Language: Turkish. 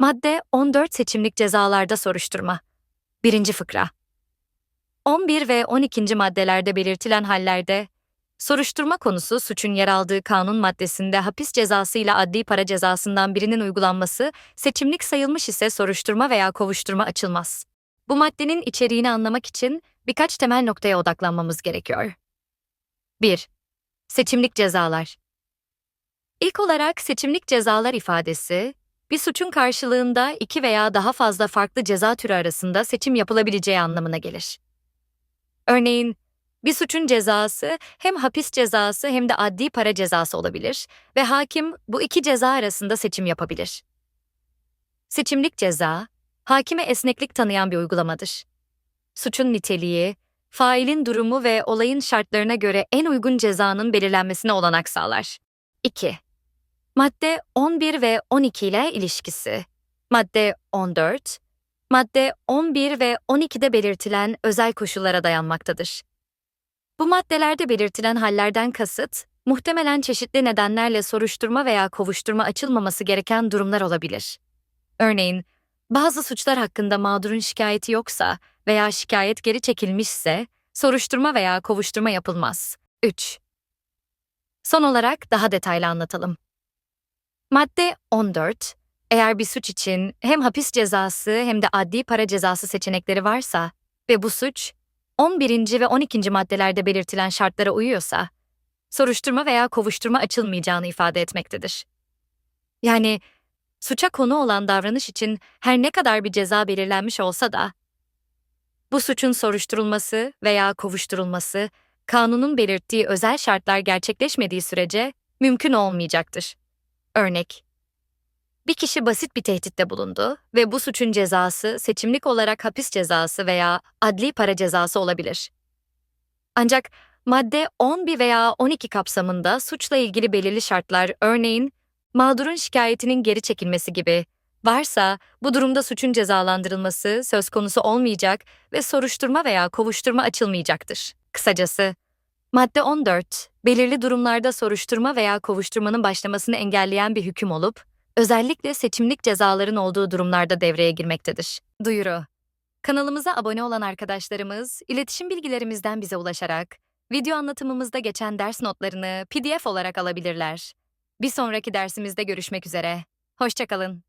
Madde 14 seçimlik cezalarda soruşturma. 1. fıkra. 11 ve 12. maddelerde belirtilen hallerde soruşturma konusu suçun yer aldığı kanun maddesinde hapis cezası ile adli para cezasından birinin uygulanması seçimlik sayılmış ise soruşturma veya kovuşturma açılmaz. Bu maddenin içeriğini anlamak için birkaç temel noktaya odaklanmamız gerekiyor. 1. Seçimlik cezalar. İlk olarak seçimlik cezalar ifadesi, bir suçun karşılığında iki veya daha fazla farklı ceza türü arasında seçim yapılabileceği anlamına gelir. Örneğin, bir suçun cezası hem hapis cezası hem de adli para cezası olabilir ve hakim bu iki ceza arasında seçim yapabilir. Seçimlik ceza, hakime esneklik tanıyan bir uygulamadır. Suçun niteliği, failin durumu ve olayın şartlarına göre en uygun cezanın belirlenmesine olanak sağlar. 2. Madde 11 ve 12 ile ilişkisi. Madde 14, madde 11 ve 12'de belirtilen özel koşullara dayanmaktadır. Bu maddelerde belirtilen hallerden kasıt, muhtemelen çeşitli nedenlerle soruşturma veya kovuşturma açılmaması gereken durumlar olabilir. Örneğin, bazı suçlar hakkında mağdurun şikayeti yoksa veya şikayet geri çekilmişse, soruşturma veya kovuşturma yapılmaz. 3. Son olarak daha detaylı anlatalım. Madde 14. Eğer bir suç için hem hapis cezası hem de adli para cezası seçenekleri varsa ve bu suç 11. ve 12. maddelerde belirtilen şartlara uyuyorsa, soruşturma veya kovuşturma açılmayacağını ifade etmektedir. Yani suça konu olan davranış için her ne kadar bir ceza belirlenmiş olsa da, bu suçun soruşturulması veya kovuşturulması, kanunun belirttiği özel şartlar gerçekleşmediği sürece mümkün olmayacaktır. Örnek bir kişi basit bir tehditte bulundu ve bu suçun cezası seçimlik olarak hapis cezası veya adli para cezası olabilir. Ancak madde 11 veya 12 kapsamında suçla ilgili belirli şartlar örneğin mağdurun şikayetinin geri çekilmesi gibi varsa bu durumda suçun cezalandırılması söz konusu olmayacak ve soruşturma veya kovuşturma açılmayacaktır. Kısacası Madde 14, belirli durumlarda soruşturma veya kovuşturmanın başlamasını engelleyen bir hüküm olup, özellikle seçimlik cezaların olduğu durumlarda devreye girmektedir. Duyuru. Kanalımıza abone olan arkadaşlarımız, iletişim bilgilerimizden bize ulaşarak, video anlatımımızda geçen ders notlarını PDF olarak alabilirler. Bir sonraki dersimizde görüşmek üzere. Hoşçakalın.